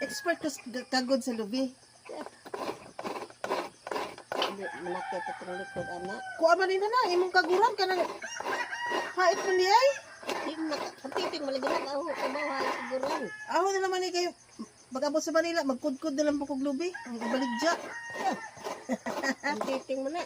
man kas kagod sa lubi. Manakit at ang likod, anak. Kuha man nila na, imong kaguran ka na. Hait man di ay. Nakapititing maligaran ako, kumahay siguran. Ako na naman kayo. Magabot sa Manila, magkudkod na lang po kog lubi. Ang ibaligja. Pititing mo na.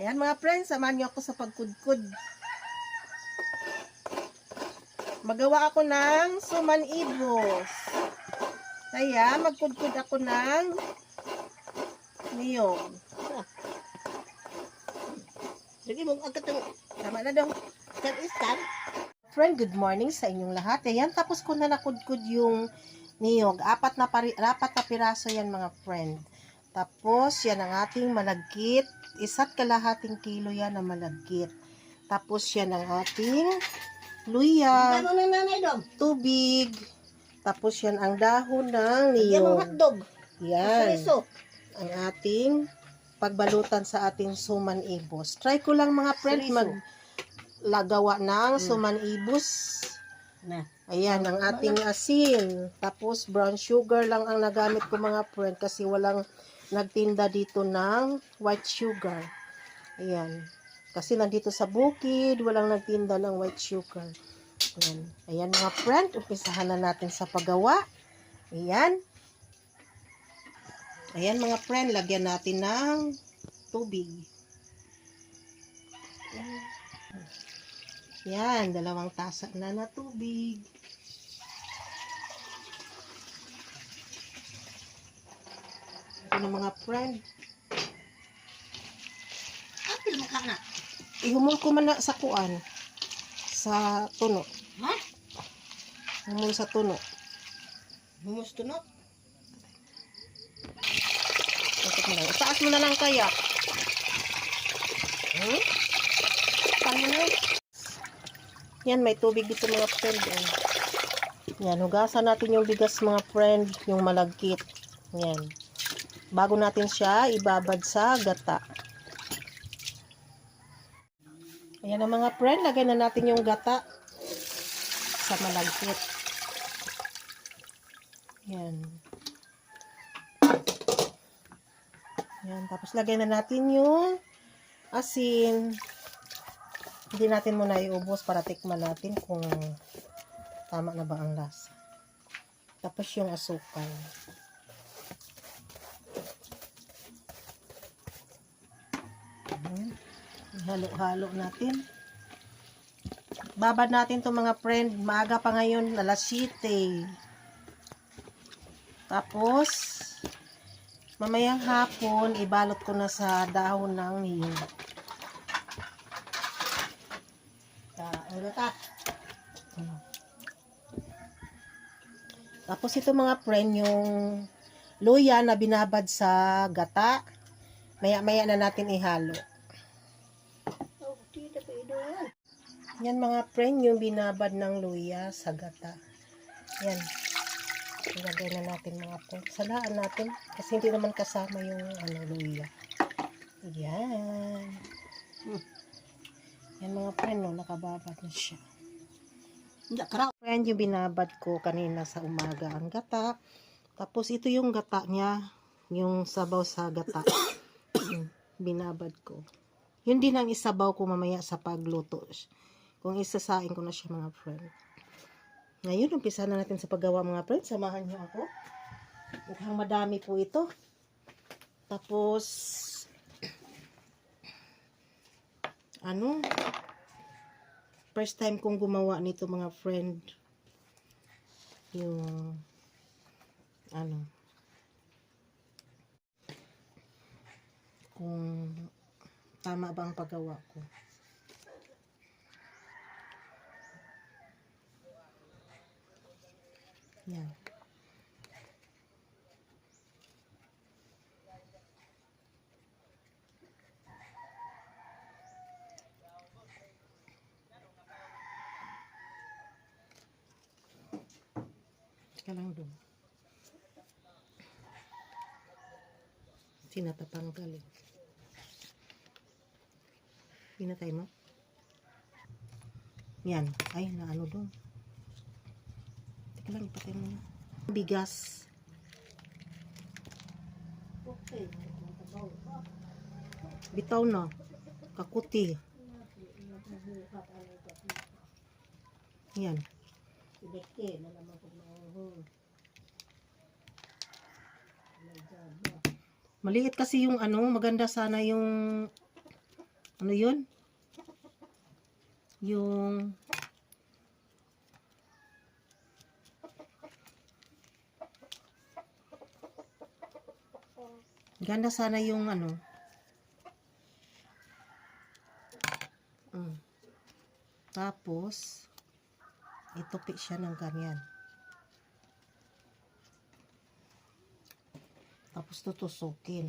Ayan mga friends, samahan niyo ako sa pagkudkod. Magawa ako ng suman ibos. Kaya magkudkod ako ng niyog. Sige mo, agad ang Tama na daw. istan. Friend, good morning sa inyong lahat. Ayan, tapos ko na nakudkod yung niyog. Apat na, pari, apat na piraso yan mga friend. Tapos, yan ang ating malagkit. Isa't kalahating kilo yan na malagkit. Tapos, yan ang ating luya, Ano na nanay dong? tubig. Tapos, yan ang dahon ng Yan ang niyog. hotdog. Yan, Suriso. ang ating pagbalutan sa ating suman ibos. Try ko lang mga friend Chorizo. mag lagawa ng suman ibos. Na. Ayan, ang ating asin. Tapos, brown sugar lang ang nagamit ko mga friend kasi walang nagtinda dito ng white sugar. Ayan. Kasi nandito sa bukid, walang nagtinda ng white sugar. Ayan. Ayan mga friend, umpisahan na natin sa paggawa. Ayan. Ayan mga friend, lagyan natin ng tubig. Ayan. Yan, dalawang tasa na na tubig. Ito na mga friend. Apil mo ka na. Ihumol ko man na sa kuan. Sa tuno. Ha? Humol sa tuno. Humus to no? Ito mo lang. Itaas mo na lang kaya. Hmm? Saan mo na? Yan, may tubig dito mga friend. eh. Yan, hugasan natin yung bigas mga friend, yung malagkit. Yan. Bago natin siya, ibabad sa gata. Ayan na mga friend, lagay na natin yung gata sa malagkit. Yan. Yan, tapos lagay na natin yung asin. Hindi natin muna iubos para tikman natin kung tama na ba ang lasa. Tapos yung asukal. Halo-halo natin. Babad natin to mga friend. Maaga pa ngayon, alas 7. Tapos, mamayang hapon, ibalot ko na sa dahon ng niyog. Ano ka? Tapos ito mga friend, yung luya na binabad sa gata, maya-maya na natin ihalo. Oh, tita pa idoan. Yan mga friend, yung binabad ng luya sa gata. Yan. Ilagay na natin mga friend. Salaan natin. Kasi hindi naman kasama yung ano, luya. Yan. Hmm. Yan mga friend, no, nakababad na siya. Friend, yung binabad ko kanina sa umaga ang gata. Tapos ito yung gata niya, yung sabaw sa gata. Binabad ko. Yun din ang isabaw ko mamaya sa pagluto. Kung isasain ko na siya mga friend. Ngayon, umpisa na natin sa paggawa mga friend. Samahan niyo ako. Mukhang madami po ito. Tapos, ano, first time kong gumawa nito mga friend yung ano kung tama ba ang paggawa ko yan. Ka lang doon sinatapanggal eh. Pinatay mo? Yan. Ay naano doon teka lang ipatay mo na Bigas. Bitaw na. Kakuti. Yan. Maliit kasi yung ano, maganda sana yung ano yun? Yung Ganda sana yung ano. Mm. Tapos itupi siya ng ganyan. Tapos tutusukin.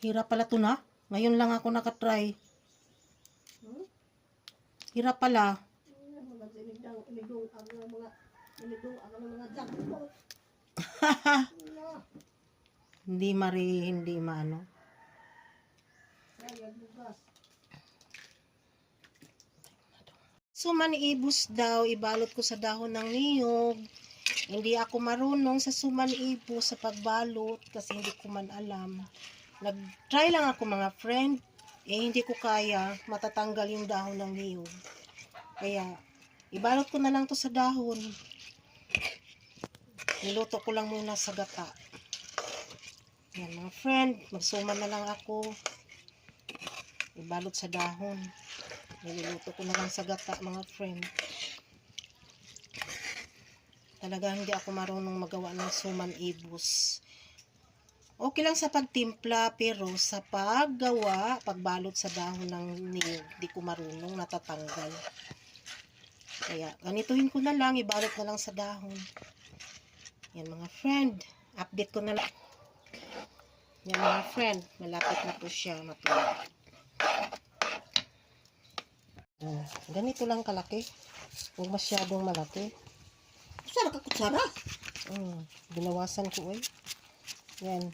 Hirap pala to na. Ngayon lang ako nakatry. Hirap pala. Mga sinigdang, inigong ang mga, inigong ang mga jumbo. Hindi mari, hindi maano. So maniibos daw, ibalot ko sa dahon ng niyog. Hindi ako marunong sa sumaniibos sa pagbalot kasi hindi ko man alam. Nag-try lang ako mga friend. Eh hindi ko kaya matatanggal yung dahon ng niyog. Kaya ibalot ko na lang to sa dahon. Niluto ko lang muna sa gata. Yan mga friend, magsuman na lang ako. Ibalot sa dahon. Niluluto ko na lang sa gata, mga friend. Talaga hindi ako marunong magawa ng suman ibus. Okay lang sa pagtimpla, pero sa paggawa, pagbalot sa dahon ng niyog, di ko marunong, natatanggal. Kaya, ganituhin ko na lang, ibalot na lang sa dahon. Yan mga friend, update ko na lang. Yan mga friend, malapit na po siya matulog. Mm, ganito lang kalaki. Huwag masyadong malaki. Sara ka kutsara. Mm, binawasan ko eh. Yan.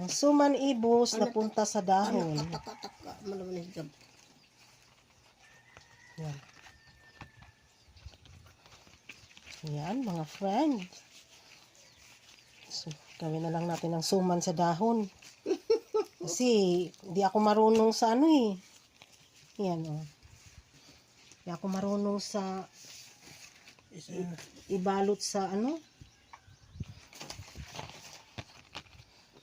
Ang suman ibos na punta sa Ano dahon. jumbo. Yan. Yan, mga friend. So, gawin na lang natin ang suman sa dahon. Kasi, di ako marunong sa ano eh. Yan, oh. Di ako marunong sa uh, ibalot sa ano.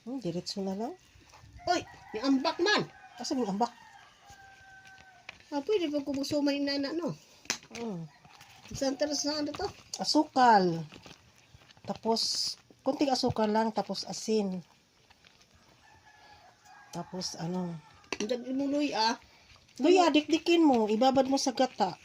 Hmm, diretso na lang. Oy, may ambak man. Asa yung ambak? Ah, pwede pa kumusumay na na, no? Hmm. Saan teras na ano to? asukal. Tapos, kunting asukal lang, tapos asin. Tapos, ano, Hindi imuloy ah. Luya, dikdikin mo, ibabad mo sa gata.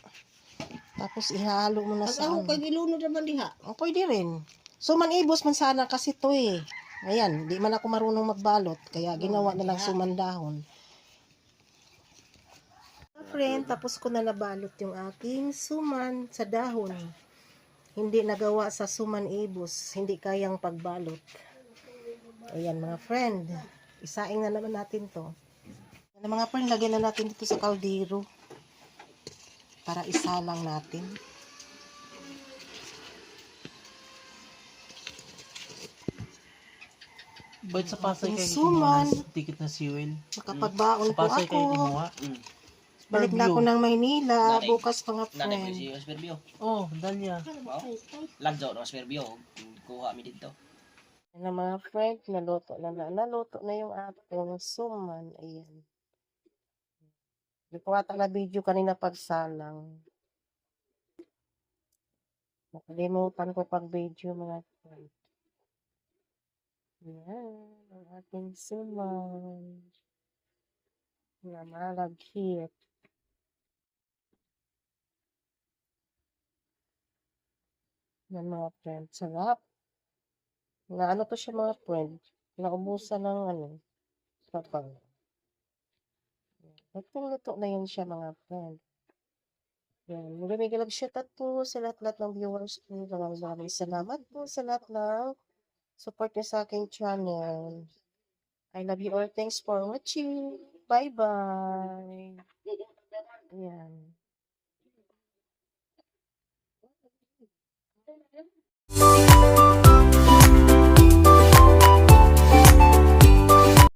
Tapos, ihalo mo na sa ako ano. kay gilunod naman diha. Oh, pwede rin. So, manibos man sana kasi to eh. Ayan, di man ako marunong magbalot, kaya ginawa na lang sumandahon. Friend, tapos ko na nabalot yung aking suman sa dahon. Hindi nagawa sa suman ibos, hindi kayang pagbalot. Ayan mga friend, isaing na naman natin to. Ayan, mga friend, lagyan na natin dito sa kaldero para isalang natin. Ba't sa Pasay kayo Suman. kinuha ng ticket na siwil? Makapagbaon Sa po Pasay kayo ako. kinuha? Balik na ako ng Maynila, Nanay. bukas mga Nanay ko friend. si Osberbio. Oh, Dalia. Lagjo ng Osberbio. Kuha kami dito. Yan ang mga friend, naluto na na. Naluto na yung ating suman. Ayan. Hindi ko ata na video kanina pagsalang. Nakalimutan ko pag video mga friend. Yan, ang ating suman. Na malagkit. Yan mga friend, sarap. Na ano to siya mga friend, naubusan ng ano, kapag. Luto-luto na yun siya mga friend. Yan, maraming shout po sa lahat-lahat ng viewers ko. Maraming salamat po sa lahat ng Support niyo sa aking channel. I love you all. Thanks for watching. Bye-bye. Ayan.